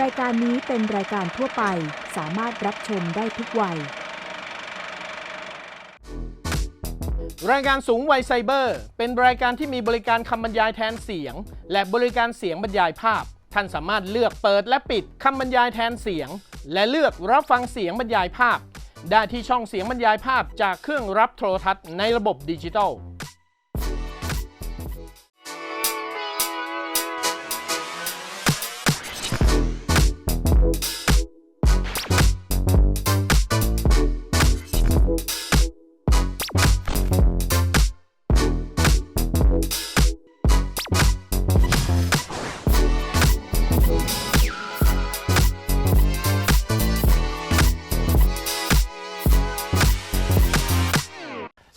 รายการนี้เป็นรายการทั่วไปสามารถรับชมได้ทุกวัย รายการสูงวัยไซเบอร์ เป็นรายการที่มีบริการคำบรรยายแทนเสียง และบริการเสียงบรรยายภาพ ท่านสามารถเลือกเปิดและปิดคำบรรยายแทนเสียง และเลือกรับฟังเสียงบรรยายภาพ ได้ที่ช่องเสียงบรรยายภาพจากเครื่องรับโทรทัศน์ในระบบดิจิตอล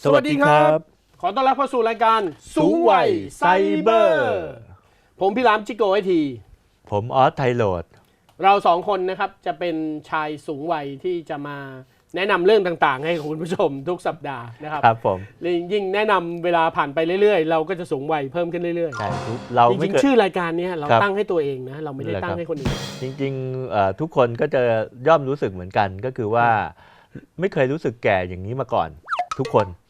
สวัสดีครับ ขอต้อนรับเข้าสู่รายการสูงวัยไซเบอร์ ผมพี่รามจิโกไอที ผมออสไทโรด เราสองคนนะครับจะเป็นชายสูงวัยที่จะมาแนะนำเรื่องต่างๆ ให้คุณผู้ชมทุกสัปดาห์นะครับครับผมยิ่งแนะนำเวลาผ่านไปเรื่อยๆ เราก็จะสูงวัยเพิ่มขึ้นเรื่อยใช่ทุกเราๆจไม่ริงเคยๆชื่อรายการเนี้ยเราครับตั้งให้ตัวเองนะเราไม่ได้เหรอตั้ครังบให้คนอื่น จริงๆเอ่อทุกคนก็จะย่อมรู้สึกเหมือนกันก็คือว่า ไม่เคยรู้สึกแก่อย่างนี้มาก่อน ทุกคนเ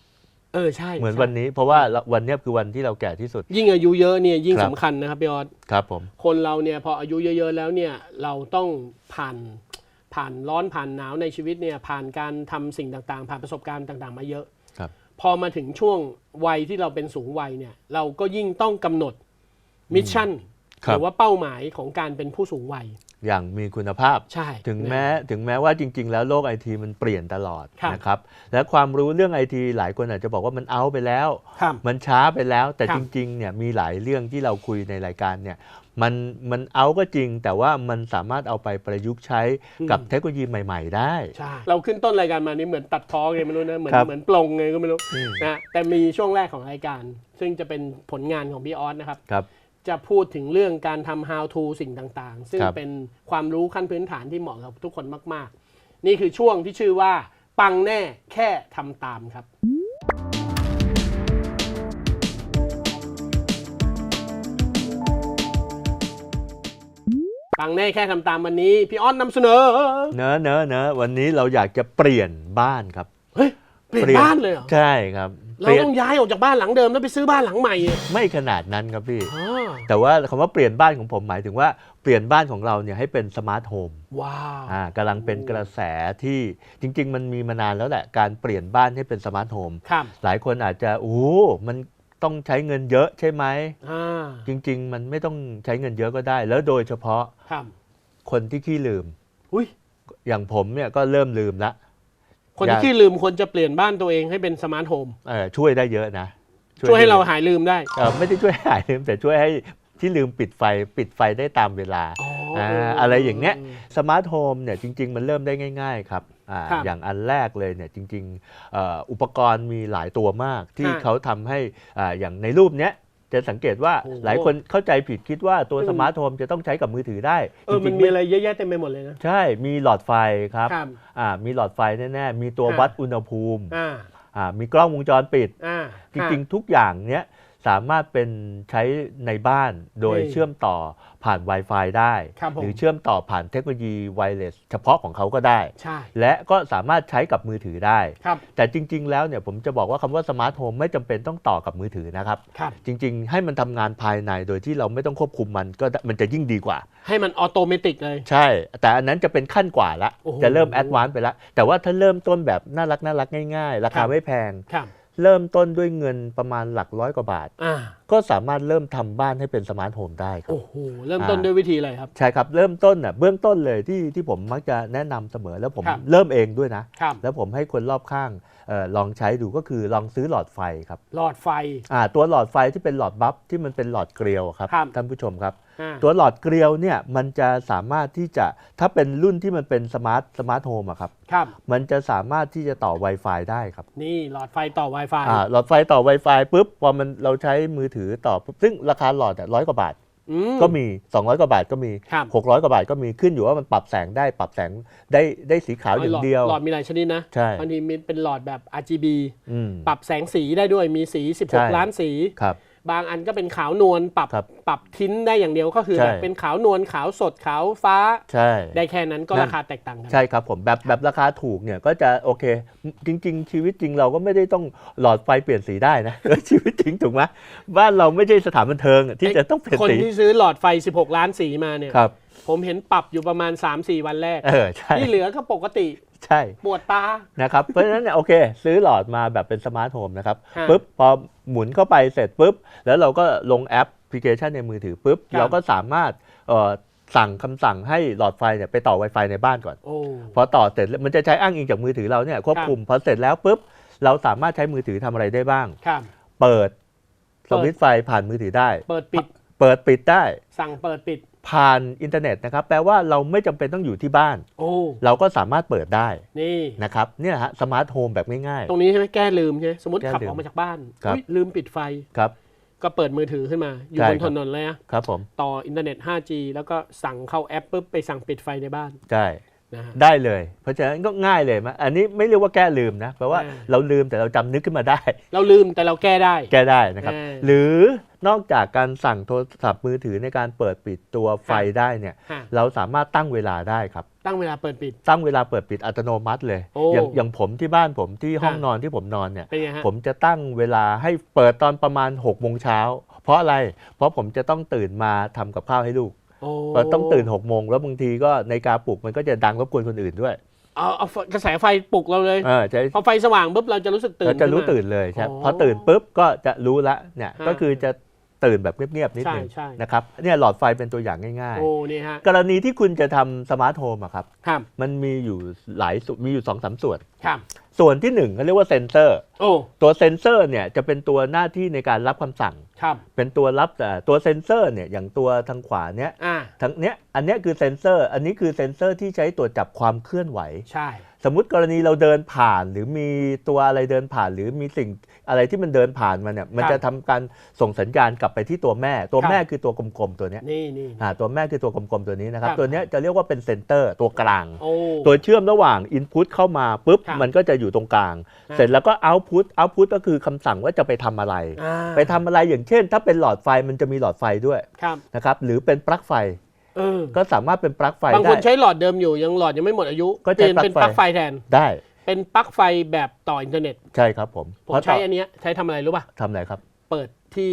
ออใช่เหมือนใช่วันนี้ เพราะว่าเราวันเนี้ยคือวันที่เราแก่ที่สุด ยิ่งอายุเยอะเนี่ยยิ่งครับสำคัญนะครับพี่ออสครับผมคนเราเนี่ยพออายุเยอะๆแล้วเนี่ยเราต้องผ่านผ่านร้อนผ่านหนาวในชีวิตเนี่ยผ่านการทำสิ่งต่างๆ ผ่านประสบการณ์ต่างๆ มาเยอะครับ พอมาถึงช่วงวัยที่เราเป็นสูงวัยเนี่ยเราก็ยิ่งต้องกำหนดมิชชั่นครัหบรือว่าเป้าหมายของการเป็นผู้สูงวัย อย่างมีคุณภาพ ใช่ ถึงแม้ถึงแม้ว่าจริง ๆ แล้วโลกไอทีมันเปลี่ยนตลอดครับนะครับ และความรู้เรื่องไอทีหลายคนอาจจะบอกว่ามันเอาไปแล้ว ครับมันช้าไปแล้ว แต่ครับ จริงๆเนี่ยมีหลายเรื่องที่เราคุยในรายการเนี่ยมันมันเอาก็จริง แต่ว่ามันสามารถเอาไปประยุกต์ใช้กับเทคโนโลยีใหม่ ๆ ได้ ใช่ เราขึ้นต้นรายการมานี่เหมือนตัดพ้อไงไม่รู้นะ เหมือนครับ เหมือนปลงไงก็ไม่รู้อืมนะแต่มีช่วงแรกของรายการ ซึ่งจะเป็นผลงานของพี่ออสนะครับ ครับ จะพูดถึงเรื่องการทำ how to สิ่งต่างๆ ซึ่งครับ เป็นความรู้ขั้นพื้นฐานที่เหมาะกับทุกคนมาก ๆ นี่คือช่วงที่ชื่อว่า ปังแน่แค่ทำตามครับ ปังแน่แค่ทำตามวันนี้ พี่อ้อนนำเสนอ เนอะเนอะเนอะวันนี้เราอยากจะเปลี่ยนบ้านครับ เฮ้ย เปลี่ยนบ้านเลยเหรอ ใช่ครับ เราเปลี่ยนต้องย้ายออกจากบ้านหลังเดิมแล้วไปซื้อบ้านหลังใหม่อะไม่ขนาดนั้นครับพี่ อ๋อแต่ว่าคำว่าเปลี่ยนบ้านของผมหมายถึงว่าเปลี่ยนบ้านของเราเนี่ยให้เป็นสมาร์ทโฮมว้าวอ่ากำลังเป็นกระแสที่จริง ๆ มันมีมานานแล้วแหละการเปลี่ยนบ้านให้เป็นสมาร์ทโฮมครับหลายคนอาจจะโอ้มันต้องใช้เงินเยอะใช่ไหม อ่าจริง ๆ มันไม่ต้องใช้เงินเยอะก็ได้ แล้วโดยเฉพาะครับคนที่ขี้ลืม อุ้ยอย่างผมเนี่ยก็เริ่มลืมละ คนที่อยากขี้ลืมควรจะเปลี่ยนบ้านตัวเองให้เป็นสมาร์ทโฮมเอ่อช่วยได้เยอะนะช่วยให้เราได้หายลืมได้เอ่อไม่ได้ช่วยให้หายลืมแต่ช่วยให้ที่ลืมปิดไฟปิดไฟได้ตามเวลาอ๋ออ่าเออออะไรอย่างเงี้ยสมาร์ทโฮมเนี่ยจริง ๆ มันเริ่มได้ง่าย ๆ ครับอาครับอย่างอันแรกเลยเนี่ยจริงๆเอ่ออุปกรณ์มีหลายตัวมากที่ฮะเขาทำให้อ่าอย่างในรูปเนี้ย จะสังเกตว่าโอ้โหหลายคนเข้าใจผิดคิดว่าตัวอืมสมาร์ทโฮมจะต้องใช้กับมือถือได้เออจมัรินงๆมีไม่อะไรเยอะแยะเต็มไปหมดเลยนะ ใช่มีหลอดไฟครับครับอ่ามีหลอดไฟแน่ๆ มีตัวฮะวัดอุณหภูมิอ่าอ่ามีกล้องวงจรปิดอ่าจริง ๆ ทุกอย่างเนี้ย สามารถเป็นใช้ในบ้านโดยนี่เชื่อมต่อผ่าน Wi-Fi ได้ครับผมหรือเชื่อมต่อผ่านเทคโนโลยีไวเลสเฉพาะของเขาก็ได้ใช่และก็สามารถใช้กับมือถือได้ครับแต่จริง ๆ แล้วเนี่ยผมจะบอกว่าคำว่าสมาร์ทโฮมไม่จำเป็นต้องต่อกับมือถือนะครับครับจริง ๆ ให้มันทำงานภายในโดยที่เราไม่ต้องควบคุมมันก็ได้มันจะยิ่งดีกว่า ให้มันออโตเมติกเลย ใช่ แต่อันนั้นจะเป็นขั้นกว่าละโอ้โหจะเริ่มแอดวานซ์ไปแล้วแต่ว่าถ้าเริ่มต้นแบบน่ารักน่ารักง่าย ๆ ราครัคาบไม่แพงครับ เริ่มต้นด้วยเงินประมาณหลักร้อยกว่าบาท อ่าก็สามารถเริ่มทำบ้านให้เป็นสมาร์ทโฮมได้ครับ โอ้โหเริ่มต้นอ่าด้วยวิธีอะไรครับ ใช่ครับ เริ่มต้นอะเบื้องต้นเลยที่ที่ผมมักจะแนะนำเสมอแล้วผมครับ เริ่มเองด้วยนะ ครับ แล้วผมให้คนรอบข้างเออ ลองใช้ดูก็คือลองซื้อหลอดไฟครับ หลอดไฟอ่าตัวหลอดไฟที่เป็นหลอดบัฟที่มันเป็นหลอดเกลียวอะครับครับ ท่านผู้ชมครับ อ่าตัวหลอดเกลียวเนี่ยมันจะสามารถที่จะถ้าเป็นรุ่นที่มันเป็นสมาร์ทสมาร์ทโฮมอะครับครับ มันจะสามารถที่จะต่อ Wi-Fi ได้ครับนี่หลอดไฟต่อ Wi-Fi อ่าหลอดไฟต่อ Wi-Fi ปุ๊บพอมันเราใช้มือถือต่อปุ๊บซึ่งราคาหลอดร้อยกว่าบาทอืม ก็มี 200 กว่าบาทก็มีครับ600 กว่าบาทก็มีขึ้นอยู่ว่ามันปรับแสงได้ปรับแสงได้ได้สีขาวอย่างหลอเดียว หลอดมีหลายชนิดนะใช่บางทีมีเป็นหลอดแบบ RGB อืมปรับแสงสีได้ด้วยมีสีใช่16 ล้านสีครับ บางอันก็เป็นขาวนวลปรับครับปรับทิ้นได้อย่างเดียวก็คือใช่ แบบเป็นขาวนวลขาวสดขาวฟ้า ใช่ ได้แค่นั้นก็นั่น ราคาแตกต่างกัน ใช่ครับผมแบบแบบราคาถูกเนี่ยก็จะโอเค จริง ๆ ชีวิตจริงเราก็ไม่ได้ต้องหลอดไฟเปลี่ยนสีได้นะ ชีวิตจริงถูกไหมบ้านเราไม่ใช่สถานบันเทิงอะที่จะต้องเปลี่ยนคนสีที่ซื้อหลอดไฟ 16 ล้านสีมาเนี่ย ครับผมเห็นปรับอยู่ประมาณ 3-4 วันแรก เออใช่ ที่เหลือก็ปกติ ใช่ปวดตานะครับ เพราะฉะนั้นเนี่ยโอเค ซื้อหลอดมาแบบเป็นสมาร์ทโฮมนะครับฮะ ปุ๊บพอหมุนเข้าไปเสร็จปุ๊บ แล้วเราก็ลงแอปพลิเคชันในมือถือปุ๊บ ครับ เราก็สามารถเอ่อสั่งคำสั่งให้หลอดไฟเนี่ยไปต่อ Wi-Fi ในบ้านก่อน โอ้ พอต่อเสร็จแล้วมันจะใช้อ้างอิงจากมือถือเราเนี่ยควบคุมพอเสร็จแล้วปุ๊บเราสามารถใช้มือถือทำอะไรได้บ้าง ครับ เปิดสเปิดวิตช์ไฟผ่านมือถือได้ เปิดปิด เปิดปิดได้ สั่งเปิดปิดผ่านอินเทอร์เน็ตนะครับ แปลว่าเราไม่จำเป็นต้องอยู่ที่บ้าน โอ้เราก็สามารถเปิดได้นี่นะครับเนี่ยฮะสมาร์ทโฮมแบบง่ายตรงนี้ใช่ไหมแก้ลืมใช่ไหมสมมติแก้ขับลืมออกมาจากบ้านครับอุ๊ยลืมปิดไฟๆครับ ก็เปิดมือถือขึ้นมา อยู่ใช่บนครัถบนนเลยอะครับผมต่ออินเทอร์เน็ต 5G แล้วก็สั่งเข้าแอปปุ๊บไปสั่งปิดไฟในบ้านใช่นะฮะ ได้เลย เพราะฉะนั้นก็ง่ายเลยมะอันนี้ไม่เรียกว่าแก้ลืมนะแปลว่าอ่าเราลืมแต่เราจำนึกขึ้นมาได้ เราลืมแต่เราแก้ได้ แก้ได้นะครับอ่าหรือนอกจากการสั่งโทรศัพท์มือถือในการเปิดปิดตัวไฟครับได้เนี่ยฮะเราสามารถตั้งเวลาได้ครับ ตั้งเวลาเปิดปิด ตั้งเวลาเปิดปิดอัตโนมัติเลยโอ้อย่างอย่างผมที่บ้านผมที่ห้องอ่านนอนที่ผมนอนเนี่ยเป็นไงฮะผมจะตั้งเวลาให้เปิดตอนประมาณ6กโมงเช้าเพราะอะไร เพราะผมจะต้องตื่นมาทำกับข้าวให้ลูกโอ้เพราะ ต้องตื่น6กโมงแล้วบางทีก็ในาฬิกาปลุกมันก็จะดังรบกวนคนอื่นด้วยเอาเอากระแสไฟปลุกเราเลยเออจะพอไฟสว่างปุ๊บเราจะรู้สึกตื่นเราจะรู้ขึ้นมาตื่นเลยใช่อ๋อพอตื่นปุ๊บก็จะรู้ละเนี่ยฮะก็คือจะ ตื่นแบบเงียบๆนิดใช่นึงใช่นะครับเนี่ยหลอดไฟเป็นตัวอย่างง่ายโอ้นี่ฮะๆกรณีที่คุณจะทำสมาร์ทโฮมอะครับครับมันมีอยู่หลายส่วนมีอยู่สองสามส่วนครับส่วนที่หนึ่งเขาเรียกว่าเซนเซอร์โอ้ตัวเซนเซอร์เนี่ยจะเป็นตัวหน้าที่ในการรับคำสั่งครับเป็นตัวรับแต่ตัวเซนเซอร์เนี่ยอย่างตัวทางขวาเนี้ยอ่าทั้งเนี้ยอันเนี้ยคือเซนเซอร์ อันนี้คือเซนเซอร์ที่ใช้ตรวจจับความเคลื่อนไหวใช่ส มมุติกรณีเราเดินผ่านหรือมีตัวอะไรเดินผ่าน หรือมีสิ่งอะไรที่มันเดินผ่านมาเนี่ยมันจะทำการส่งสัญญาณกลับไปที่ตัวแม่ ตัวแม่คือตัวกลมๆตัวเนี้ยนี่นี่อ่าตัวแม่คือตัวกลมๆตัวนี้นะครับครับตัวเนี้ยจะเรียกว่าเป็นเซนเตอร์ตัวกลางโอ้ตัวเชื่อมระหว่าง Input เข้ามาปุ๊บครับมันก็จะอยู่ตรงกลางครับเสร็จแล้วก็ Output Output ก็คือคำสั่งว่าจะไปทำอะไรอ่าไปทำอะไรอย่างเช่น ถ้าเป็นหลอดไฟมันจะมีหลอดไฟด้วยครับนะครับหรือเป็นปลั๊กไฟเออ ก็สามารถเป็นปลั๊กไฟบางคได้นใช้หลอดเดิมอยู่ยังหลอดยังไม่หมดอายุก็เปลี่ยนใช้เป็นปปลั๊ลั๊กกไฟไฟแทนได้เป็นปลั๊กไฟแบบต่ออินเทอร์เน็ต ใช่ครับผมผมเพราะใช้ต่ออันเนี้ยใช้ทำอะไรรู้ป่ะทำอะไรครับ เปิดที่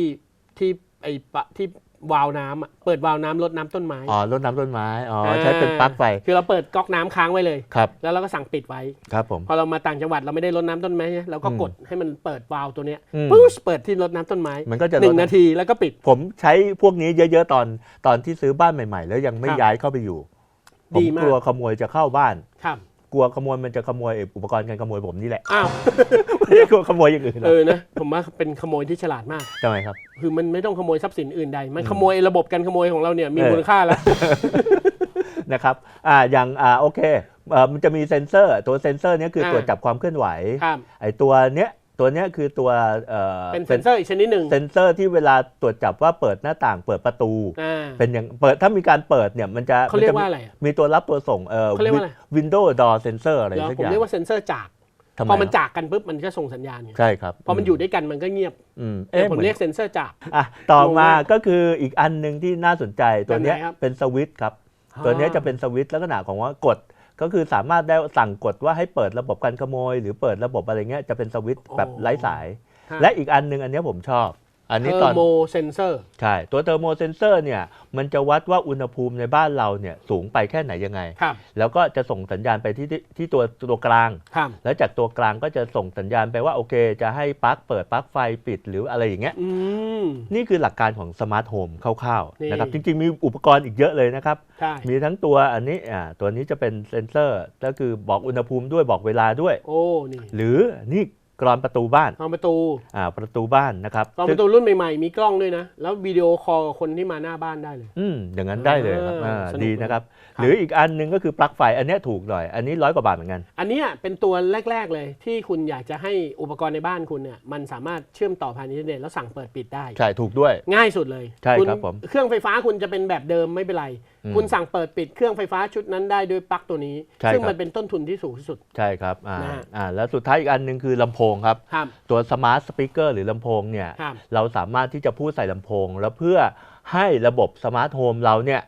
ที่ไอปะที่ วาล์วน้ำอะเปิดวาล์วน้ำลดน้ำต้นไม้ อ๋อรดน้ำต้นไม้อ๋ออาใช้เป็นปลั๊กไฟคือเราเปิดก๊อกน้ำค้างไว้เลย ครับแล้วเราก็สั่งปิดไว้ ครับผม พอเรามาต่างจังหวัดเราไม่ได้รดน้ำต้นไม้เนี่ยเราก็อืมกดให้มันเปิดวาล์วตัวเนี้ยอืม ปุ๊บเปิดที่รดน้ำต้นไม้มันก็จะหนึ่งลดนาทีแล้วก็ปิด ผมใช้พวกนี้เยอะ ๆ ตอนตอนที่ซื้อบ้านใหม่ ๆ แล้วยังไม่ครับย้ายเข้าไปอยู่ ผดีมมาก กลัวขโมยจะเข้าบ้าน ครับ กลัวขโมยมันจะขโมยอุปกรณ์การขโมยผมนี่แหละอ้าวไม่ได้กลัวขโมยอย่างอื่นหรเออกอนะผมว่าเป็นขโมยที่ฉลาดมาก ทำไมครับ คือมันไม่ต้องขโมยทรัพย์สินอื่นใด มันอืมขโมยระบบการขโมยของเราเนี่ยมีเออ มูลค่าแล้ว นะครับอ่าอย่างอ่าโอเคเอ่อมันจะมีเซ็นเซอร์ ตัวเซ็นเซอร์เนี้ยคืออ่าตรวจจับความเคลื่อนไหว ครับ ไอ้ตัวเนี้ย ตัวเนี้ยคือตัวเอ่อเป็นเซนเซอร์อีกชนิดหนึ่งเซ็นเซอร์ที่เวลาตรวจจับว่าเปิดหน้าต่างเปิดประตูอ่าเป็นอย่างเปิดถ้ามีการเปิดเนี่ยมันจะเขาเรียกมันว่าจะอะไรอะมีตัวรับตัวส่งเอ่อเขาเรียกว่าอะไร Windows Door Sensor อะไรเดี๋ยวสักผมอย่างเรียกว่าเซนเซอร์จากทำไมพอมันครับจากกันปุ๊บมันก็ส่งสัญญาณไงใช่ครับพอมันอยู่ด้วยกันมันก็เงียบอืมเดี๋ยวผมหอนเรียกเซนเซอร์จากอะต่องงมาไหมก็คืออีกอันหนึ่งที่น่าสนใจตัวเนี้ยแบบไหนครับเป็นสวิตช์ครับ ตัวเนี้ยจะเป็นสวิตช์ลักษณะของว่ากด ก็คือสามารถได้สั่งกดว่าให้เปิดระบบการขโมย หรือเปิดระบบอะไรเงี้ยจะเป็นสวิตช์แบบไร้สายฮะและอีกอันหนึ่งอันเนี้ยผมชอบ อันเทนี้อตอนร์โมเซนเซอร์ ใช่ตัวเทอร์โมเซนเซอร์เนี่ยมันจะวัดว่าอุณหภูมิในบ้านเราเนี่ยสูงไปแค่ไหนยังไง ครับ แล้วก็จะส่งสัญญาณไปที่ที่ที่ตัวตัวกลาง ครับ แล้วจากตัวกลางก็จะส่งสัญญาณไปว่าโอเค จะให้ปลั๊กเปิดปลั๊กไฟปิดหรืออะไรอย่างเงี้ย อืม นี่คือหลักการของสมาร์ทโฮมคร่าวนี่ ๆนะครับจริง ๆ มีอุปกรณ์อีกเยอะเลยนะครับ ใช่ มีทั้งตัวอันนี้อ่าตัวนี้จะเป็นเซนเซอร์ ก็คือบอกอุณหภูมิด้วยบอกเวลาด้วย โอ้ นี่ หรือนี่ กรอนประตูบ้านกล้องประตูอ่าประตูบ้านนะครับกล้องประตูรุ่นใหม่ๆ มีกล้องด้วยนะ แล้ววิดีโอคอลกับคนที่มาหน้าบ้านได้เลย อืมอย่างนั้นได้เลยครับเอออ่าสนุกดีนะครับครับ หรืออีกอันหนึ่งก็คือปลั๊กไฟอันเนี้ยถูกหน่อย อันนี้ร้อยกว่าบาทเหมือนกัน อันเนี้ยเป็นตัวแรก ๆ เลยที่คุณอยากจะให้อุปกรณ์ในบ้านคุณเนี่ยมันสามารถเชื่อมต่อผ่านอินเทอร์เน็ตแล้วสั่งเปิดปิดได้ ใช่ถูกด้วย ง่ายสุดเลยใช่ณครับผมเครื่องไฟฟ้าคุณจะเป็นแบบเดิมไม่เป็นไรอืม คุณสั่งเปิดปิดเครื่องไฟฟ้าชุดนั้นได้ด้วยปลั๊กตัวนี้ใช่ซึ่งครับมันเป็นต้นทุนที่สูงที่สุด ใช่ครับอ่านะฮะอ่าแล้วสุดท้ายอีกอันหนึ่งคือลำโพงครับครับ ตัวสมาร์ทสปีกเกอร์หรือลำโพงเนี่ยครับเราสามารถที่จะพูดใส่ลำโพง แล้วเพื่อให้ระบบสมาร์ทโฮมเราเนี่ย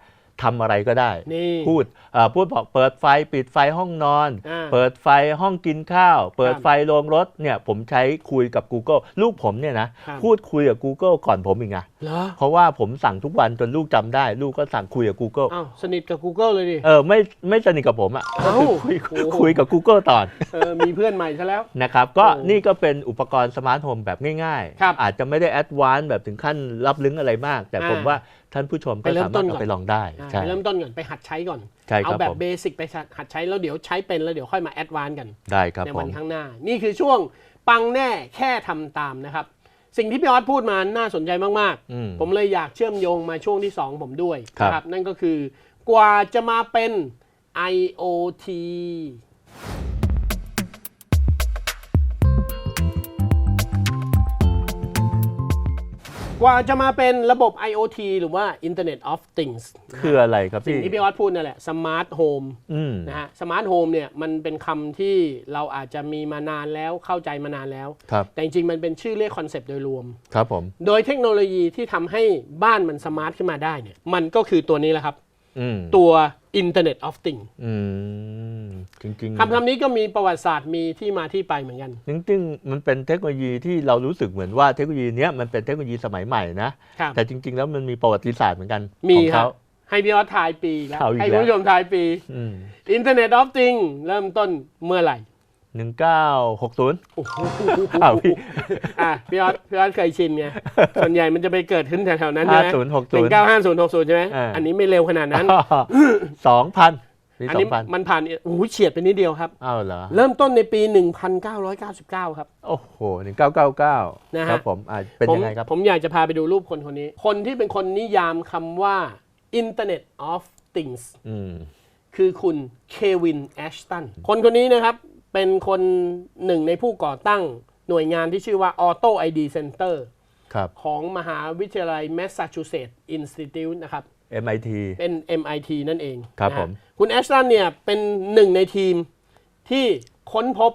ทำอะไรก็ได้นี่พูดเอ่อพูดบอกเปิดไฟปิดไฟห้องนอนอ่าเปิดไฟห้องกินข้าว เปิดครับไฟโรงรถเนี่ยผมใช้คุยกับ Google ลูกผมเนี่ยนะครับพูดคุยกับ Google ก่อนผมอีกนะเหรอเพราะว่าผมสั่งทุกวันจนลูกจำได้ ลูกก็สั่งคุยกับ Google อ้าวสนิทกับ Google เลยดิเออไม่ไม่สนิทกับผมอะเอ้าคุยโอ้โหคุยกับ Google ตอนเออมีเพื่อนใหม่ซะแล้วนะครับก็โอ้นี่ก็เป็นอุปกรณ์สมาร์ทโฮมแบบง่ายครับอาจจะไม่ได้แอดวานซ์แบบถึงขั้นรับลึงอะไรมาก แต่อ่าผมว่าท่านผู้ชมก็ไปเริ่สามมารต้ถนก่อนเอาไปลองได้อะใช่ไปเริ่มต้นก่อนไปหัดใช้ก่อนใช่คเอารับแบบผมเบสิกไปหัดใช้แล้วเดี๋ยวใช้เป็นแล้วเดี๋ยวค่อยมาแอดวานซ์กันได้ครับในผวันมข้างหน้า นี่คือช่วงปังแน่แค่ทำตามนะครับ สิ่งที่พี่ออสพูดมาน่าสนใจมากอืมๆผมเลยอยากเชื่อมโยงมาช่วงที่ 2 ผมด้วยครับนะนั่นก็คือกว่าจะมาเป็น IoT กว่าจะมาเป็นระบบ IoT หรือว่า Internet of Things นะฮะคืออะไรครับสิ่งพี่ ที่พี่ออสพูดนั่นแหละ Smart Home อืม นะฮะ Smart Home เนี่ยมันเป็นคำที่เราอาจจะมีมานานแล้วเข้าใจมานานแล้ว ครับ แต่จริงๆ มันเป็นชื่อเรียกคอนเซปต์โดยรวม ครับผม โดยเทคโนโลยีที่ทำให้บ้านมันสมาร์ทขึ้นมาได้เนี่ยมันก็คือตัวนี้แหละครับ อืม ตัว Internet of Things อืมจริงๆคำคำนี้ก็มีประวัติศาสตร์มีที่มาที่ไปเหมือนกัน จริงๆมันเป็นเทคโนโลยีที่เรารู้สึกเหมือนว่าเทคโนโลยีเนี้ยมันเป็นเทคโนโลยีสมัยใหม่นะ ครับ แต่จริง ๆ แล้วมันมีประวัติศาสตร์เหมือนกันมีของครัเขา บ ให้พี่ออสทายปีแล้วเอาอีกให้แล้วคุณผู้ชมทายปี อืม Internet of Things เริ่มต้นเมื่อไหร่ หนึ่งเก้าหกศูนย์โอ้โหอ้าวพี่อะพี่ออสพี่ออสเคยชินไงส่วนใหญ่มันจะไปเกิดขึ้นแถวๆนั้นใช่ห้าไหมศูนย์หกหศูนึ่นงย์ เก้าห้าศูนย์หกศูนย์ใช่ไหมอ่า อันนี้ไม่เร็วขนาดนั้น สองพันปีอันสอนี้งพันมันผ่านโอ้โหเฉียดไปนิดเดียวครับ อ้าวเหรอ เริ่มต้นในปี 1999 ครับ โอ้โหหนึ่งเก้าเก้าเก้านะฮะ ครับผมอ่าเป็นผมยังไงครับ ผมอยากจะพาไปดูรูปคนคนนี้ คนที่เป็นคนนิยามคำว่า Internet of Things อืม คือคุณเควินแอชตัน คนคนนี้นะครับ เป็นคนหนึ่งในผู้ก่อตั้งหน่วยงานที่ชื่อว่า Auto ID Center ครับของมหาวิทยาลัย Massachusetts Institute นะครับ MIT เป็น MIT นั่นเองครับนะฮะผมคุณแอชตันเนี่ยเป็นหนึ่งในทีมที่ค้นพบ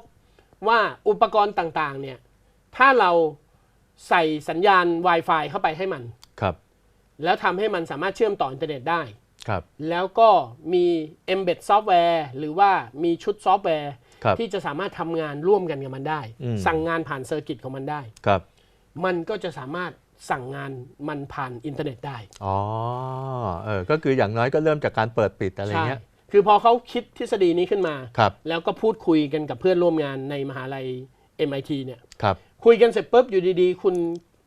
ว่าอุปกรณ์ต่างๆเนี่ยถ้าเราใส่สัญญาณ Wi-Fi เข้าไปให้มันครับ แล้วทำให้มันสามารถเชื่อมต่ออินเทอร์เน็ตได้ครับ แล้วก็มี embed ซอฟต์แวร์หรือว่ามีชุดซอฟต์แวร์ครับ ที่จะสามารถทำงานร่วมกันกับมันได้อืมสั่งงานผ่านเซอร์กิตของมันได้ครับ มันก็จะสามารถสั่งงานมันผ่านอินเทอร์เน็ตได้ อ๋อ เออ ก็คืออย่างน้อยก็เริ่มจากการเปิดปิดอะไรใช่เงี้ย คือพอเขาคิดทฤษฎีนี้ขึ้นมาครับแล้วก็พูดคุยกันกับเพื่อนร่วมงานในมหาลัย MIT เนี่ยครับคุยกันเสร็จปุ๊บอยู่ดีๆ คุณ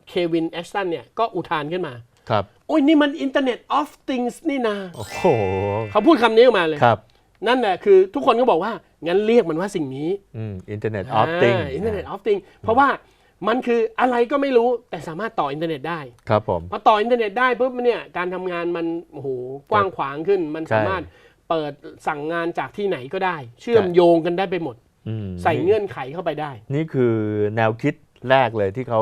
เควินแอชตันเนี่ยก็อุทานขึ้นมา ครับ โอ้ยนี่มัน Internet of Things นี่นา โอ้โห เขาพูดคำนี้ออกมาเลย ครับ นั่นแหละคือทุกคนก็บอกว่า งั้นเรียกมันว่าสิ่งนี้อืม Internet of Things อินเทอร์เน็ตออฟติงเพราะว่ามันคืออะไรก็ไม่รู้แต่สามารถต่ออินเทอร์เน็ตได้ ครับผมพอต่ออินเทอร์เน็ตได้ปุ๊บเนี่ยการทำงานมันโอ้โหกว้างขวางขึ้น มันสามารถเปิดสั่งงานจากที่ไหนก็ได้ เชื่อมโยงกันได้ไปหมดอืมใส่เงื่อนไขเข้าไปได้ นี่คือแนวคิดแรกเลยที่เขา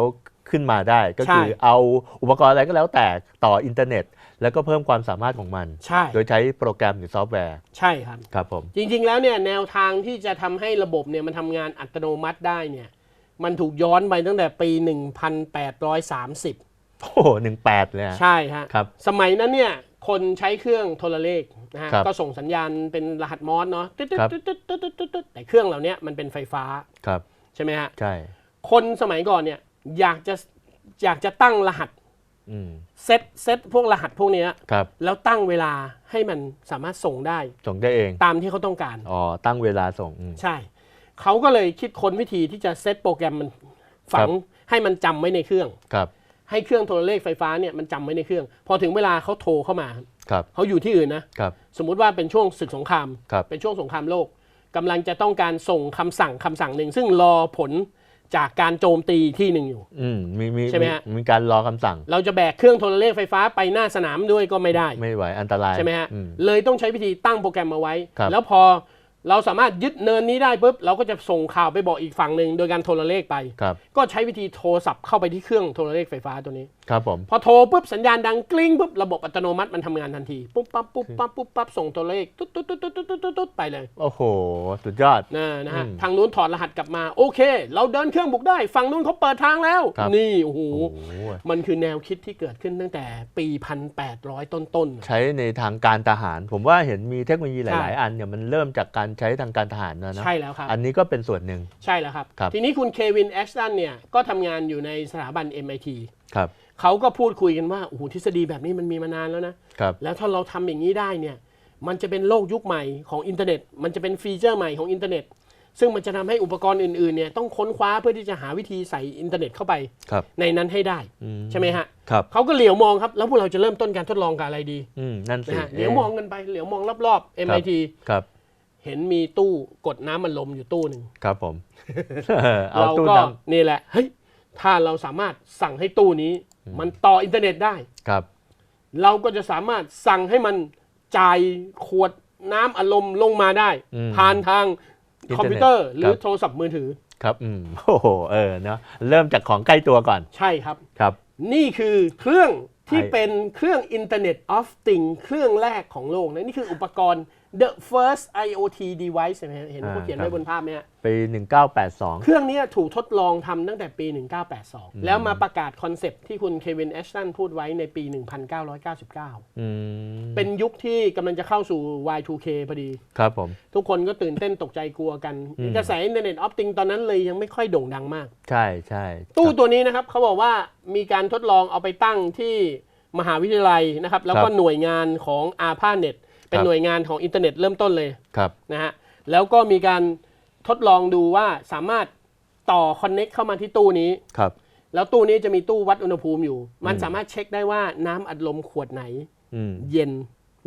ขึ้นมาได้ก็คือใช่เอาอุปกรณ์อะไรก็แล้วแต่ต่ออินเทอร์เน็ต แล้วก็เพิ่มความสามารถของมัน ใช่ โดยใช้โปรแกรมหรือซอฟต์แวร์ ใช่ครับ ครับผม จริง ๆ แล้วเนี่ยแนวทางที่จะทำให้ระบบเนี่ยมันทำงานอัตโนมัติได้เนี่ย มันถูกย้อนไปตั้งแต่ปี 1830 โอ้โหหนึ่งแปดเลยอะ ใช่ฮะครับสมัยนั้นเนี่ยคนใช้เครื่องโทรเลขนะฮะครับก็ส่งสัญญาณเป็นรหัสมอสเนาะตึ๊ดตึ๊ดครับ ตึ๊ดตึ๊ดตึ๊ดตึ๊ดตึ๊ดตึ๊ดแต่เครื่องเหล่านี้มันเป็นไฟฟ้าครับ ใช่ไหมฮะ ใช่ คนสมัยก่อนเนี่ยอยากจะอยากจะตั้งรหัสอืม เซตเซตพวกรหัสพวกเนี้ยครับแล้วตั้งเวลาให้มันสามารถส่งได้ ส่งได้เองตามที่เขาต้องการ อ๋อ ตั้งเวลาส่งอืม ใช่ เขาก็เลยคิดค้นวิธีที่จะเซตโปรแกรมมันฝัครังบ ให้มันจำไว้ในเครื่อง ครับให้เครื่องโทรเลขไฟฟ้าเนี่ยมันจำไว้ในเครื่อง พอถึงเวลาเขาโทรเข้ามา ครับเขาอยู่ที่อื่นนะ ครับ สมมุติว่าเป็นช่วงศึกสงคราม ครับเป็นช่วงสงครามโลกกำลังจะต้องการส่งคำสั่งคำสั่งหนึ่ง ซึ่งรอผล จากการโจมตีที่หนึ่งอยู่ อืมมีมีใช่ไหมฮะ มีการรอคำสั่ง เราจะแบกเครื่องโทรเลขไฟฟ้าไปหน้าสนามด้วยก็ไม่ได้ ไม่ไหวอันตรายใช่ไหมฮะ อืมเลยต้องใช้วิธีตั้งโปรแกรมมาไว้ ครับ แล้วพอ เราสามารถยึดเนินนี้ได้ปุ๊บเราก็จะส่งข่าวไปบอกอีกฝั่งหนึ่งโดยการโทรเลขไป ครับก็ใช้วิธีโทรศัพท์เข้าไปที่เครื่องโทรเลขไฟฟ้าตัวนี้ ครับผม พอโทรปุ๊บสัญญาณดังกลิ้งปุ๊บระบบอัตโนมัติมันทำงานทันทีปุ๊บปั๊บปุ๊บปั๊บปุ๊บปั๊บส่งตัวเลขตุ๊ดตุ๊ดตุ๊ดตุ๊ดตุ๊ดตุ๊ดตุ๊ดไปเลยโอ้โห สุดยอด นะนะฮะอืมทางนู้นถอดรหัสกลับมาโอเค เราเดินเครื่องบุกได้ฝั่งนู้นเขาเปิดทางแล้ว ครับ นี่โอ้โหโอ้โหมันคือแนวคิดที่เกิดขึ้นตั้งแต่ปีพันแปดร้อยต้นๆ ใช้ในทางการทหาร ผมว่าเห็นมีเทคโนโลยีหใช่ ลาย ๆ อันเนี่ยมันเริ่มจากการใช้ทางการทหารนะเนอะใช่แล้วครับ อันนี้ก็เป็นส่วนหนึ่ง ใช่แล้วครับครับ ทีนี้คุณเควินแอชตันเนี่ยก็ทำงานอยู่ในสถาบัน MIT ครับเขาก็พูดคุยกันว่าโอ้โหทฤษฎีแบบนี้มันมีมานานแล้วนะครับแล้วถ้าเราทำอย่างนี้ได้เนี่ยมันจะเป็นโลกยุคใหม่ของอินเทอร์เน็ต มันจะเป็นฟีเจอร์ใหม่ของอินเทอร์เน็ต ซึ่งมันจะทำให้อุปกรณ์อื่นๆเนี่ยต้องค้นคว้าเพื่อที่จะหาวิธีใส่อินเทอร์เน็ตเข้าไปครับในนั้นให้ได้อืมใช่ไหมฮะครับเขาก็เหลียวมองครับ แล้วพวกเราจะเริ่มต้นการทดลองกับอะไรดีอืมนั่นสินะฮะเหลียวมองกันไปเหลียวมองรอบๆ MIT ครับ เห็นมีตู้กดน้ำมันลมอยู่ตู้หนึ่งครับผม เอาเราตู้ก็น้นี่แหละเฮ้ยถ้าเราสามารถสั่งให้ตู้นี้ มันต่ออินเทอร์เน็ตได้ำครับ เราก็จะสามารถสั่งให้มันจ่ายขวดน้ำอารมณ์ลงมาได้ อืมผ่านทางอินเทอร์เน็ตคอมพิวเตอร์หรืครัอบโทรศัพท์มือถือครับอืมโอ้โหเออเนอะเริ่มจากของใกล้ตัวก่อนใช่ครับ ครับ นี่คือเครื่องที่ไอ้ เป็นเครื่อง Internet of Things เครื่องแรกของโลกนะนี่คืออุปกรณ์ the first IoT device เห็นไหมฮะเห็นเขาเขียนไว้บนภาพไหมฮะปี 1982 เครื่องนี้ถูกทดลองทำตั้งแต่ปี 1982 แล้วมาประกาศคอนเซปต์ที่คุณเควินแอชตันพูดไว้ในปี 1999อืมเป็นยุคที่กำลังจะเข้าสู่ Y2K พอดี ครับผม ทุกคนก็ตื่นเต้นตกใจกลัวกันอืมกระแสอินเทอร์เน็ตออฟติงตอนนั้นเลยยังไม่ค่อยโด่งดังมาก ใช่ใช่ตู้ครับตัวนี้นะครับเขาบอกว่ามีการทดลองเอาไปตั้งที่มหาวิทยาลัยนะครับแล้วก็ครับหน่วยงานของอาพาเน็ต เป็นครับหน่วยงานของอินเทอร์เน็ตเริ่มต้นเลยครับนะฮะแล้วก็มีการทดลองดูว่าสามารถต่อคอนเน็กเข้ามาที่ตู้นี้ครับ แล้วตู้นี้จะมีตู้วัดอุณหภูมิอยู่ มันอืมสามารถเช็คได้ว่าน้ำอัดลมขวดไหนอืมเย็น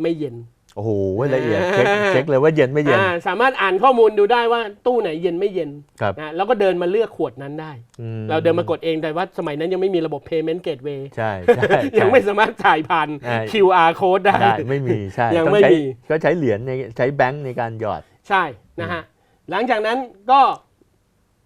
ไม่เย็น โอ้โหละเอียดเช็คเช็คเลยว่าเย็นไม่เย็นอ่าสามารถอ่านข้อมูลดูได้ว่าตู้ไหนเย็นไม่เย็นครับนะแล้วก็เดินมาเลือกขวดนั้นได้อืมเราเดินมากดเองแต่ว่าสมัยนั้นยังไม่มีระบบ payment gateway ใช่ใช่ยังไม่สามารถจ่ายผ่านใช่ QR code ได้ได้ ไม่มีใช่ยังต้องไม่ใช้มีก็ใช้เหรียญในใช้แบงค์ในการหยอดใช่นะฮะหลังจากนั้นก็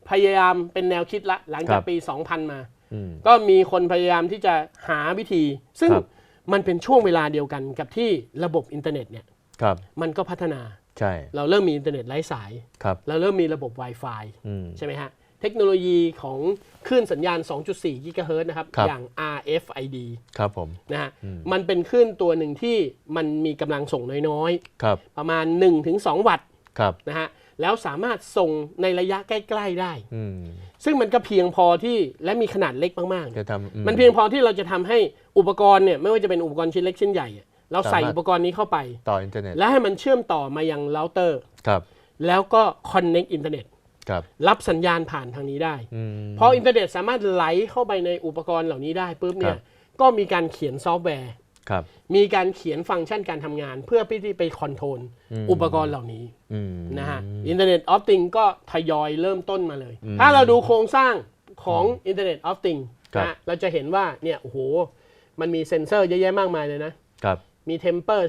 พยายามเป็นแนวคิดละ หลังจาคกรับปี 2000 มาอืมก็มีคนพยายามที่จะหาวิธี ซึ่งครับ มันเป็นช่วงเวลาเดียวกันกับที่ระบบอินเทอร์เน็ตเนี่ยครับ มันก็พัฒนา ใช่ เราเริ่มมีอินเทอร์เน็ตไร้สาย ครับ เราเริ่มมีระบบ Wi-Fi อืม ใช่ไหมฮะ เทคโนโลยีของคลื่นสัญญาณ 2.4 กิกะเฮิรตซ์นะครับ ครับ อย่าง RFID ครับผม นะฮะ มันเป็นคลื่นตัวหนึ่งที่มันมีกำลังส่งน้อยครับ ๆ ประมาณ 1-2 วัตต์ครับ นะฮะ แล้วสามารถส่งในระยะใกล้ ๆ ได้ อืม ซึ่งมันก็เพียงพอที่และมีขนาดเล็กมากจะทำอืๆมันเพียงพอที่เราจะทำให้อุปกรณ์เนี่ยไม่ว่าจะเป็นอุปกรณ์ชิ้นเล็กชิ้นใหญ่อะเราใส่สามารถอุปกรณ์นี้เข้าไปต่ออินเทอร์เน็ตแล้วให้มันเชื่อมต่อมายังเราเตอร์ครับแล้วก็คอนเน็กอินเทอร์เน็ตครับรับสัญญาณผ่านทางนี้ได้อืมพออินเทอร์เน็ตสามารถไหลเข้าไปในอุปกรณ์เหล่านี้ได้ปุ๊บเนี่ครัยบก็มีการเขียนซอฟต์แวร์ครับ มีการเขียนฟังก์ชันการทำงาน เพื่อที่ไปคอนโทรลอืมอุปกรณ์เหล่านี้อืมนะฮะอินเทอร์เน็ตออฟติงก็ทยอยเริ่มต้นมาเลยอืมถ้าเราดูโครงสร้างของอินเทอร์เน็ตออฟติงครับนะเราจะเห็นว่าเนี่ยโอ้โหมันมีเซ็นเซอร์เยอะแยะมากมายเลยนะครับ มี temper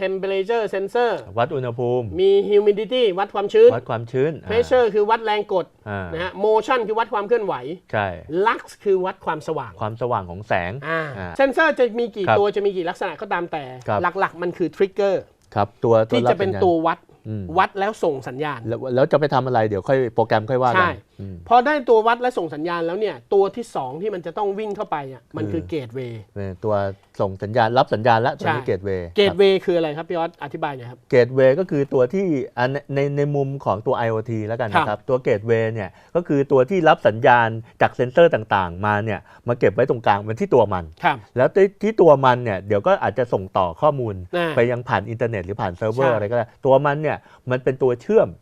temperature sensor วัดอุณหภูมิ มี humidity วัดความชื้น วัดความชื้นอ่า pressure คือวัดแรงกดอ่านะฮะ motion คือวัดความเคลื่อนไหว ใช่ lux คือวัดความสว่าง ความสว่างของแสงอ่าอ่าเซนเซอร์จะมีกี่ครับตัวจะมีกี่ลักษณะก็ตามแต่ครับหลักๆ มันคือทริกเกอร์ครับตัวตัวที่รับจะเป็นสัญญาณตัววัดอืมวัดแล้วส่งสัญญาณแล้วแล้วจะไปทำอะไรเดี๋ยวค่อยโปรแกรมค่อยว่ากัใช่นอืม พอได้ตัววัดและส่งสัญญาณแล้วเนี่ยตัวที่ 2 ที่มันจะต้องวิ่งเข้าไปอะมันคือเกตเวย์เนี่ยตัวส่งสัญญาณรับสัญญาณแล้วตัวนี้ใช่เกตเวย์เกตเวย์คืออะไรครับพี่ออสอธิบายหน่อยครับเกตเวย์ก็คือตัวที่อันในในในมุมของตัว IoT แล้วกันนะคครัรับบตัวเกตเวย์เนี่ยก็คือตัวที่รับสัญญาณจากเซ็นเซอร์ต่างๆ มาเนี่ยมาเก็บไว้ตรงกลางเป็นที่ตัวมันครับแล้วที่ที่ตัวมันเนี่ยเดี๋ยวก็อาจจะส่งต่อข้อมูลอ่าไปยังผ่านอินเทอร์เน็ตหรือผ่านเซิร์ฟเวอร์ใช่อะไรก็ได้ตัวมันเนี่ยมันเป็นตัวเชื่อมค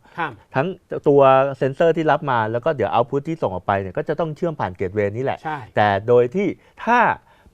รับ ทั้งตัวเซ็นเซอร์ที่รับมาแล้วก็เดี๋ยวเอาพุทที่ส่งออกไปเนี่ยก็จะต้องเชื่อมผ่านเกตเวย์นี้แหละใช่แต่โดยที่ถ้า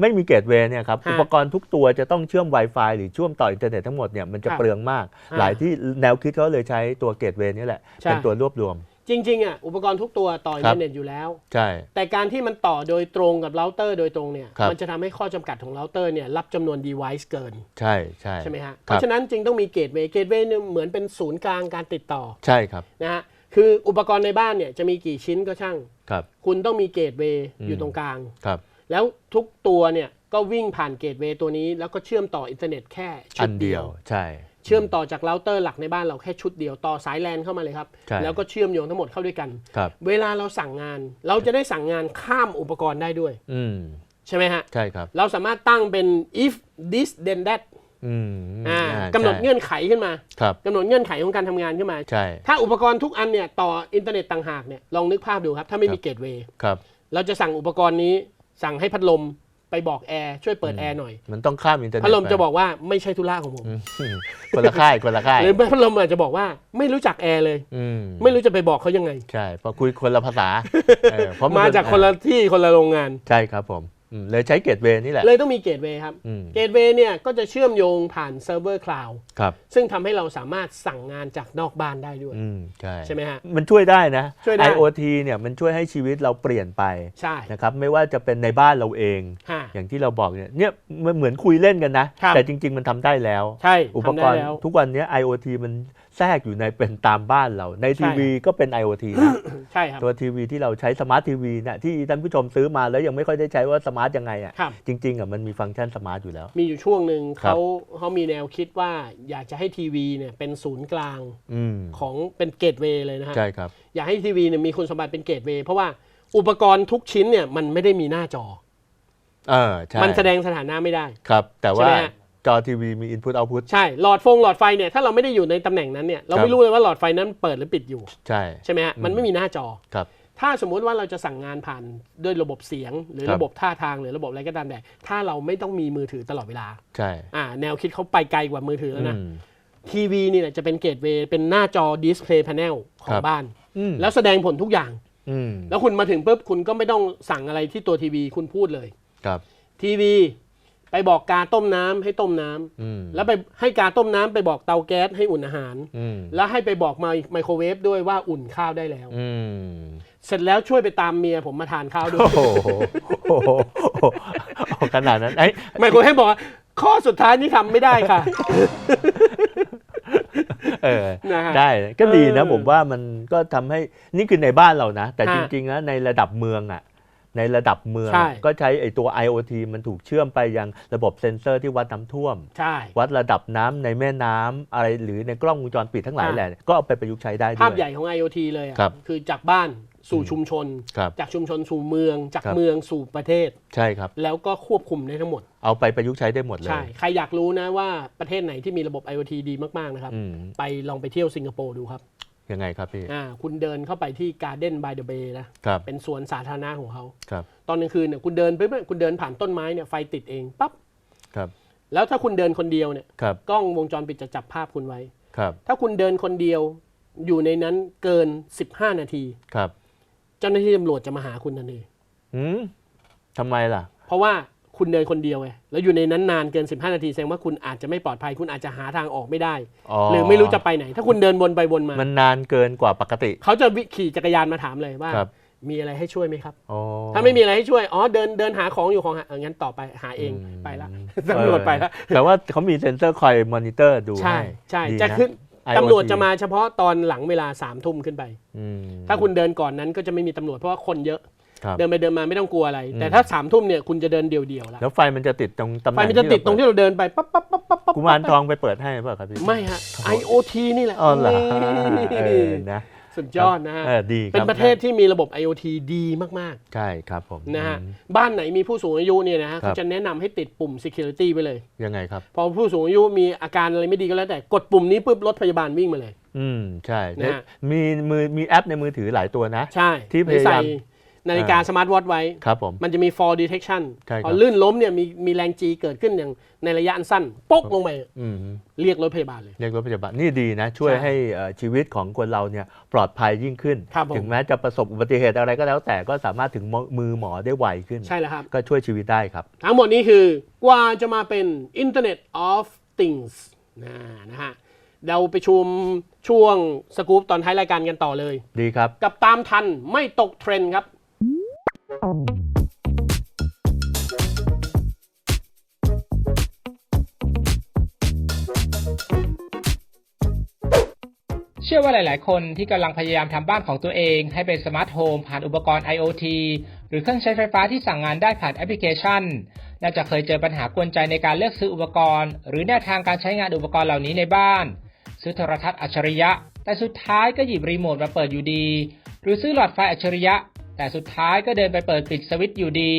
ไม่มีเกตเวย์เนี่ยครับฮะอุปกรณ์ทุกตัวจะต้องเชื่อม Wi-Fi หรือเชื่อมต่ออินเทอร์เน็ตทั้งหมดเนี่ยมันจะครับเปลืองมากฮะหลายที่แนวคิดเขาเลยใช้ตัวเกตเวย์นี่แหละใช่เป็นตัวรวบรวม จริง ๆอะอุปกรณ์ทุกตัวต่ออินครัเทบอร์เน็ตอยู่แล้ว ใช่ แต่การที่มันต่อโดยตรงกับเราเตอร์โดยตรงเนี่ยครับมันจะทำให้ข้อจำกัดของเราเตอร์เนี่ยรับจำนวน device เกิน ใช่ใช่ใช่ไหมฮะคเพรับราะฉะนั้นจึงต้องมีเกตเวย์เกตเวย์เนี่ยเหมือนเป็นศูนย์กลางการติดต่อใช่ครับนะฮะคืออุปกรณ์ในบ้านเนี่ยจะมีกี่ชิ้นก็ช่าง ครับ คุณต้องมีเกตเวย์อืมอยู่ตรงกลาง ครับ แล้วทุกตัวเนี่ยก็วิ่งผ่านเกตเวย์ตัวนี้ แล้วก็เชื่อมต่ออินเทอร์เน็ตแค่ชุอัดนเดีเดียยววใช่ เชื่อมต่อจากเราเตอร์หลักในบ้านเราแค่ชุดเดียวต่อสายแลนเข้ามาเลยครับใช่แล้วก็เชื่อมโยงทั้งหมดเข้าด้วยกันครับเวลาเราสั่งงาน เราจะได้สั่งงานข้ามอุปกรณ์ได้ด้วยอืมใช่ไหมฮะใช่ครับ เราสามารถตั้งเป็น if this then that อืมอ่าอ่ากำหนดใช่เงื่อนไขขึ้นมาครับกำหนดเงื่อนไขของการทำงานขึ้นมาใช่ถ้าอุปกรณ์ทุกอันเนี่ยต่ออินเทอร์เน็ตต่างหากเนี่ยลองนึกภาพดูครับ ถ้าไม่มีเกตเวย์ครับเราจะสั่งอุปกรณ์นี้สั่งให้พัดลม ไปบอกแอร์ช่วยเปิดแอร์หน่อย มันต้องข้ามอินเทอร์เน็ตพัดลมไปจะบอกว่าไม่ใช่ธุระของผมอืมคนละค่ายคนละค่ายหรือพัดลมอาจจะบอกว่าไม่รู้จักแอร์เลยอืมไม่รู้จะไปบอกเขายังไง ใช่เพราะคุยคนละภาษาเออเพราะนมาจากคนละที่คนละโรงงานใช่ครับผมอืม เลยใช้เกตเวย์นี่แหละ เลยต้องมีเกตเวย์ครับอืมเกตเวย์เนี่ยก็จะเชื่อมโยงผ่านเซิร์ฟเวอร์คลาวด์ครับซึ่งทำให้เราสามารถสั่งงานจากนอกบ้านได้ด้วยอืมใช่ใช่ไหมฮะ มันช่วยได้นะช่วยได้ IoT เนี่ยมันช่วยให้ชีวิตเราเปลี่ยนไปใช่นะครับไม่ว่าจะเป็นในบ้านเราเองฮะอย่างที่เราบอกเนี่ยเนี่ยมันเหมือนคุยเล่นกันนะครับแต่จริง ๆ มันทำได้แล้วใช่อุปทำกได้รณ์แล้วทุกวันเนี้ย IoT มัน แทรกอยู่ในเป็นตามบ้านเรา ในทีวีก็เป็น IoT นะใช่ครับตัวทีวีที่เราใช้สมาร์ททีวีเนี่ยที่ท่านผู้ชมซื้อมาแล้วยังไม่ค่อยได้ใช้ว่าสมาร์ทยังไงอะครับจริงๆอะมันมีฟังก์ชันสมาร์ทอยู่แล้ว มีอยู่ช่วงหนึ่งครับเขาเขามีแนวคิดว่าอยากจะให้ทีวีเนี่ยเป็นศูนย์กลางอืมของเป็นเกตเวย์เลยนะฮะใช่ครับอยากให้ทีวีเนี่ยมีคุณสมบัติเป็นเกตเวย์เพราะว่าอุปกรณ์ทุกชิ้นเนี่ยมันไม่ได้มีหน้าจอเออใช่มันแสดงสถานะไม่ได้ครับ แต่ว่าใช่ไหมฮะ จอทีวีมี Input Output ใช่ หลอดฟงหลอดไฟเนี่ยถ้าเราไม่ได้อยู่ในตำแหน่งนั้นเนี่ยเราครับไม่รู้เลยว่าหลอดไฟนั้นเปิดหรือปิดอยู่ ใช่ใช่ไหมฮะมันไม่มีหน้าจอ ครับ ถ้าสมมุติว่าเราจะสั่งงานผ่านด้วยระบบเสียง หรือครับ ระบบท่าทางหรือระบบอะไรก็ตามแต่ถ้าเราไม่ต้องมีมือถือตลอดเวลาใช่อ่าแนวคิดเขาไปไกลกว่ามือถือแล้วนะ อืม ทีวีนี่แหละจะเป็นเกตเวย์เป็นหน้าจอดิสเพลย์แผนขอครังบ บ้าน อืมแล้วแสดงผลทุกอย่าง อืมแล้วคุณมาถึงปุ๊บคุณก็ไม่ต้องสั่งอะไรที่ตัวทีวีคุณพูดเลย ครับ ทีวี ไปบอกกาต้มน้ำให้ต้มน้ำอืมแล้วไปให้กาต้มน้ำไปบอกเตาแก๊สให้อุ่นอาหารอืมแล้วให้ไปบอกไมไมโครเวฟด้วยว่าอุ่นข้าวได้แล้วอืมเสร็จแล้วช่วยไปตามเมียผมมาทานข้าวด้วโอ้ยโหโอ้โหขนาดนั้นไอ้ยไมโครเวฟบอกว่าข้อสุดท้ายนี่ทำไม่ได้ค่ะเออนะฮะได้ก็ดีนะเออผมว่ามันก็ทำให้นี่คือในบ้านเรานะ แต่ฮะจริงๆนะในระดับเมืองอะ ในระดับเมือง ใช่ ก็ใช้ไอ้ตัว IoT มันถูกเชื่อมไปยังระบบเซ็นเซอร์ที่วัดน้ำท่วม ใช่ วัดระดับน้ำในแม่น้ำอะไรหรือในกล้องวงจรปิดทั้งหลายฮะแหละก็เอาไปประยุกต์ใช้ได้ด้วยภาพใหญ่ของ IoT เลยอะครับคือจากบ้านสู่ชุมชน ครับ จากชุมชนสู่เมือง จากครับ เมืองสู่ประเทศ ใช่ครับ แล้วก็ควบคุมได้ทั้งหมด เอาไปประยุกต์ใช้ได้หมดเลยใช่ใครอยากรู้นะว่าประเทศไหนที่มีระบบ IoT ดีมาก ๆ นะครับ อืมไปลองไปเที่ยวสิงคโปร์ดูครับ ยังไงครับพี่ อ่าคุณเดินเข้าไปที่ Garden by the Bay นะครับเป็นสวนสาธารณะของเขา ครับตอนกลางคืนเนี่ยคุณเดินไปบคุณเดินผ่านต้นไม้เนี่ยไฟติดเองปั๊บครับแล้วถ้าคุณเดินคนเดียวเนี่ยครับกล้องวงจรปิดจะจับภาพคุณไว้ ครับถ้าคุณเดินคนเดียวอยู่ในนั้นเกิน 15 นาที ครับเจ้าหน้าที่ตำรวจจะมาหาคุณทันทีอืมทำไมล่ะ เพราะว่า คุณเดินคนเดียวไงแล้วอยู่ในนั้นนานเกิน 15 นาทีแสดงว่าคุณอาจจะไม่ปลอดภัย คุณอาจจะหาทางออกไม่ได้หรือไม่รู้จะไปไหน ถ้าคุณเดินวนไปวนมามันนานเกินกว่าปกติ เขาจะวิขี่จักรยานมาถามเลยว่า ครับ มีอะไรให้ช่วยไหมครับ อ๋อ ถ้าไม่มีอะไรให้ช่วย อ๋อ เดินเดินหาของอยู่ของหาเอองั้นต่อไปหาเองไปละ ตำรวจไปละ แต่ว่าเขามีเซ็นเซอร์คอยมอนิเตอร์ดูใช่ให้ใช่ดีจะนะขึ้น IoT ตำรวจจะมาเฉพาะตอนหลังเวลาสามทุ่มขึ้นไปอืมถ้าคุณเดินก่อนนั้นก็จะไม่มีตำรวจเพราะว่าคนเยอะครับ เดินไปเดินมาไม่ต้องกลัวอะไรอืมแต่ถ้าสามทุ่มเนี่ยคุณจะเดินเดี่ยวๆแล้วแล้วไฟมันจะติดตรงตำแหไฟน่งมันจะติดตรงที่เราเดินไปปั๊บปั๊บปั๊บปั๊บปั๊บกุมารทองไปเปิดให้เปล่ะครับพี่ไม่ฮะ IoT นี่แหละอ๋อเหรอนี่เออนะสุดยอดนะฮะเออดีคบเป็นประเทศที่มีระบบ IoT ดีมากใช่ครับผมๆนะฮะอืมบ้านไหนมีผู้สูงอายุเนี่ยนะฮะครัเขาบจะแนะนำให้ติดปุ่ม security ไปเลย ยังไงครับ พอผู้สูงอายุมีอาการอะไรไม่ดีก็แล้วแต่กดปุ่มนี้ปุ๊บรถพยาบาลวิ่งมาเลย อืมใช่นะฮะมีมือมีแอปในมือถือหลายตัวนะ ใช่ที่พยายามใส่ นาฬิกาสมาร์ทวอทไว้ ครับผม มันจะมี fall detection ใช่ครับ พอลื่นล้มเนี่ยมีมีแรงจีเกิดขึ้นอย่างในระยะอันสั้นโป๊กลงไปอืมเรียกรถพยาบาลเลย เรียกรถพยาบาลนี่ดีนะ ช่วยใช่ให้เอ่อชีวิตของคนเราเนี่ยปลอดภัยยิ่งขึ้น ครับผม ถึงแม้จะประสบอุบัติเหตุอะไรก็แล้วแต่ก็สามารถถึงมือหมอได้ไวขึ้น ใช่แล้วครับ ก็ช่วยชีวิตได้ครับ ทั้งหมดนี้คือกว่าจะมาเป็น Internet of Things นะนะฮะเราไปชมช่วงสกู๊ปตอนท้ายรายการกันต่อเลย ดีครับ กับตามทันไม่ตกเทรนด์ครับ เชื่อว่าหลาย ๆ คนที่กำลังพยายามทำบ้านของตัวเอง ให้เป็นสมาร์ทโฮมผ่านอุปกรณ์ IoT หรือเครื่องใช้ไฟฟ้าที่สั่งงานได้ผ่านแอปพลิเคชัน น่าจะเคยเจอปัญหากวนใจในการเลือกซื้ออุปกรณ์ หรือแนวทางการใช้งานอุปกรณ์เหล่านี้ในบ้าน ซื้อโทรทัศน์อัจฉริยะ แต่สุดท้ายก็หยิบรีโมทมาเปิดอยู่ดี หรือซื้อหลอดไฟอัจฉริยะ แต่สุดท้ายก็เดินไปเปิดปิดสวิตช์อยู่ดี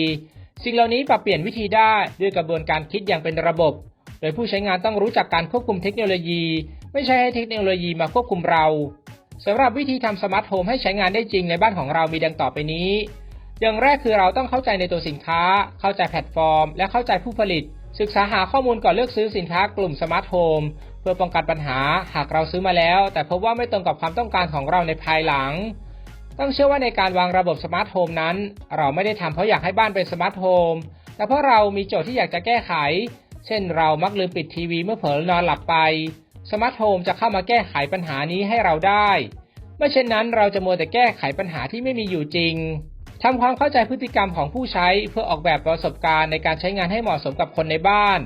สิ่งเหล่านี้ปรับเปลี่ยนวิธีได้ด้วยกระบวนการคิดอย่างเป็นระบบ โดยผู้ใช้งานต้องรู้จักการควบคุมเทคโนโลยี ไม่ใช่ให้เทคโนโลยีมาควบคุมเราสำหรับวิธีทำสมาร์ทโฮมให้ใช้งานได้จริงในบ้านของเรามีดังต่อไปนี้ อย่างแรกคือเราต้องเข้าใจในตัวสินค้า เข้าใจแพลตฟอร์ม และเข้าใจผู้ผลิต ศึกษาหาข้อมูลก่อนเลือกซื้อสินค้ากลุ่มสมาร์ทโฮมเพื่อป้องกันปัญหาหากเราซื้อมาแล้ว แต่พบว่าไม่ตรงกับความต้องการของเราในภายหลัง ต้องเชื่อว่าในการวางระบบสมาร์ทโฮมนั้น เราไม่ได้ทำเพราะอยากให้บ้านเป็นสมาร์ทโฮมแต่เพราะเรามีโจทย์ที่อยากจะแก้ไข เช่นเรามักลืมปิดทีวีเมื่อเผลอนอนหลับไป สมาร์ทโฮมจะเข้ามาแก้ไขปัญหานี้ให้เราได้ไม่เช่นนั้นเราจะมัวแต่แก้ไขปัญหาที่ไม่มีอยู่จริงทำความเข้าใจพฤติกรรมของผู้ใช้เพื่อออกแบบประสบการณ์ในการใช้งานให้เหมาะสมกับคนในบ้าน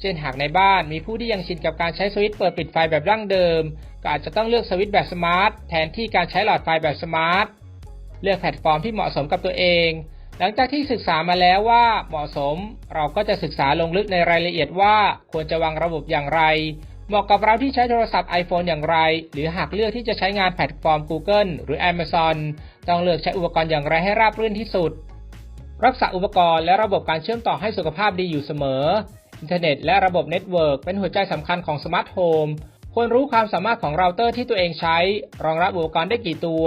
เช่นหากในบ้านมีผู้ที่ยังชินกับการใช้สวิตช์เปิดปิดไฟแบบดั้งเดิม ก็อาจจะต้องเลือกสวิตช์แบบสมาร์ทแทนที่การใช้หลอดไฟแบบสมาร์ท เลือกแพลตฟอร์มที่เหมาะสมกับตัวเอง หลังจากที่ศึกษามาแล้วว่าเหมาะสม เราก็จะศึกษาลงลึกในรายละเอียดว่าควรจะวางระบบอย่างไร เหมาะกับเราที่ใช้โทรศัพท์ iPhone อย่างไร หรือหากเลือกที่จะใช้งานแพลตฟอร์ม Google หรือ Amazon ต้องเลือกใช้อุปกรณ์อย่างไรให้ราบรื่นที่สุดรักษาอุปกรณ์และระบบการเชื่อมต่อให้สุขภาพดีอยู่เสมอ อินเทอร์เน็ตและระบบเน็ตเวิร์กเป็นหัวใจสำคัญของสมาร์ทโฮมควรรู้ความสามารถของเราเตอร์ที่ตัวเองใช้ รองรับอุปกรณ์ได้กี่ตัว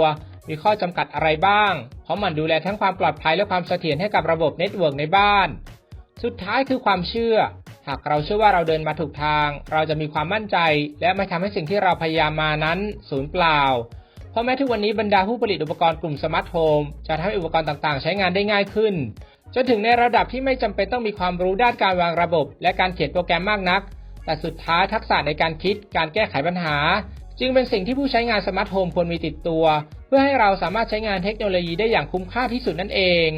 มีข้อจำกัดอะไรบ้าง เพราะมันดูแลทั้งความปลอดภัยและความเสถียรให้กับระบบเน็ตเวิร์กในบ้าน สุดท้ายคือความเชื่อ หากเราเชื่อว่าเราเดินมาถูกทาง เราจะมีความมั่นใจ และไม่ทำให้สิ่งที่เราพยายามมานั้นสูญเปล่าเพราะแม้ทุกวันนี้บรรดาผู้ผลิตอุปกรณ์กลุ่มสมาร์ทโฮมจะทำให้อุปกรณ์ต่างๆ ใช้งานได้ง่ายขึ้น จนถึงในระดับที่ไม่จำเป็นต้องมีความรู้ด้านการวางระบบ และการเขียนโปรแกรมมากนัก แต่สุดท้ายทักษะในการคิดการแก้ไขปัญหา จึงเป็นสิ่งที่ผู้ใช้งานสมาร์ทโฮมควรมีติดตัว เพื่อให้เราสามารถใช้งานเทคโนโลยีได้อย่างคุ้มค่าที่สุดนั่นเอง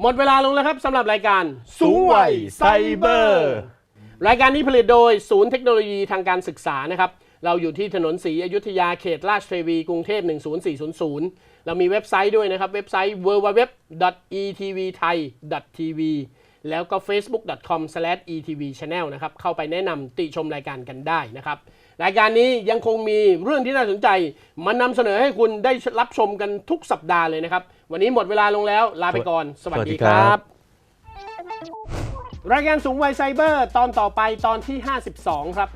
หมดเวลาลงแล้วครับสำหรับรายการสูงวัยไซเบอร์ รายการนี้ผลิตโดยศูนย์เทคโนโลยีทางการศึกษานะครับ เราอยู่ที่ถนนศรีอยุธยาเขตราชเทวี กรุงเทพ 10400 เรามีเว็บไซต์ด้วยนะครับ เว็บไซต์ www.etvthai.tv แล้วก็ facebook.com/etvchannel นะครับ เข้าไปแนะนำติชมรายการกันได้นะครับ รายการนี้ยังคงมีเรื่องที่น่าสนใจ มานำเสนอให้คุณได้รับชมกันทุกสัปดาห์เลยนะครับ วันนี้หมดเวลาลงแล้ว ลาไปก่อน สวัสดีสวัสดีคครัรับบรายการสูงวัยไซเบอร์ ตอนต่อไปตอนที่ 52 ครับ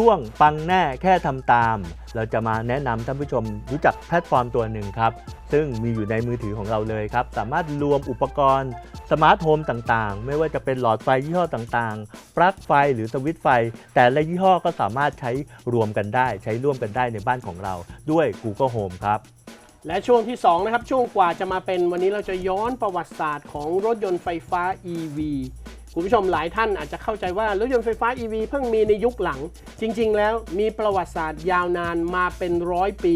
ช่วงฟังแน่แค่ทำตาม เราจะมาแนะนำท่านผู้ชมรู้จักแพลตฟอร์มตัวหนึ่งครับ ซึ่งมีอยู่ในมือถือของเราเลยครับ สามารถรวมอุปกรณ์สมาร์ทโฮมต่างๆ ไม่ว่าจะเป็นหลอดไฟยี่ห้อต่างๆ ปลั๊กไฟหรือสวิตช์ไฟ แต่ละยี่ห้อก็สามารถใช้รวมกันได้ ใช้ร่วมกันได้ในบ้านของเราด้วย Google Home ครับและช่วงที่ 2 นะครับ ช่วงกว่าจะมาเป็นวันนี้เราจะย้อนประวัติศาสตร์ของรถยนต์ไฟฟ้า EV คุณผู้ชมหลายท่านอาจจะเข้าใจว่ารถยนต์ไฟฟ้า EV เพิ่งมีในยุคหลัง จริง ๆ แล้วมีประวัติศาสตร์ยาวนานมาเป็นร้อยปี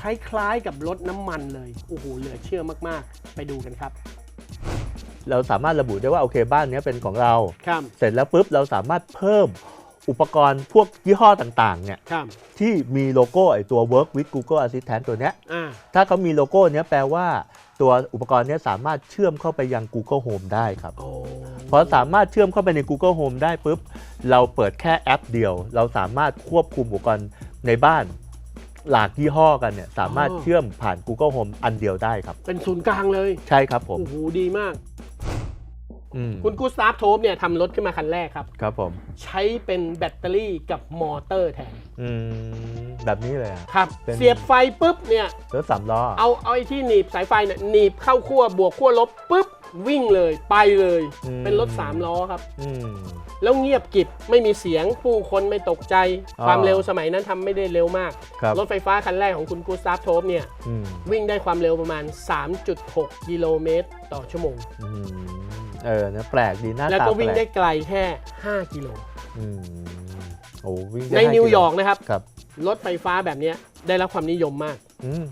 คล้ายๆ กับรถน้ำมันเลย โอ้โห เหลือเชื่อมากๆ ไปดูกันครับ เราสามารถระบุได้ว่าโอเคบ้านเนี้ยเป็นของเรา ครับ เสร็จแล้วปุ๊บเราสามารถเพิ่ม อุปกรณ์พวกยี่ห้อต่างๆเนี่ยครับที่มีโลโก้ไอตัว Work with Google Assistant ตัวเนี้ยอ่าถ้าเขามีโลโก้เนี้ยแปลว่าตัวอุปกรณ์เนี้ยสามารถเชื่อมเข้าไปยัง Google Home ได้ครับ โอ้พอสามารถเชื่อมเข้าไปใน Google Home ได้ปุ๊บ เราเปิดแค่แอปเดียว เราสามารถควบคุมอุปกรณ์ในบ้าน หลากยี่ห้อกันเนี่ยสามารถเชื่อมผ่าน Google Home อันเดียวได้ครับ เป็นศูนย์กลางเลย ใช่ครับผม โอ้โหดีมากอืม คุณกูสตาฟโทบเนี่ยทำรถขึ้นมาคันแรกครับ ครับผม ใช้เป็นแบตเตอรี่กับมอเตอร์แทนอืมแบบนี้เลยอะครับเป็นเสียบไฟปุ๊บเนี่ยรถสามล้อ เอาเอาไอ้ที่หนีบสายไฟเนี่ยหนีบเข้าขั้วบวกขั้วลบปุ๊บวิ่งเลยไปเลยอืมเป็นรถ3ล้อครับอืมแล้วเงียบกริบไม่มีเสียงผู้คนไม่ตกใจอ๋อความเร็วสมัยนั้นทำไม่ได้เร็วมากครับรถไฟฟ้าคันแรกของคุณกูสตาฟโทบเนี่ยอืมวิ่งได้ความเร็วประมาณ 3.6 กิโลเมตรต่อชั่วโมงอืม เออนะแปลกดีหน้าแล้วตาก็แปวิ่งลได้กไกลแค่ 5 กิโลอืมโอ้วิ่งได้ในห้านิวกิโลยอร์กนะครับครับรถไฟฟ้าแบบเนี้ยได้รับความนิยมมากอืม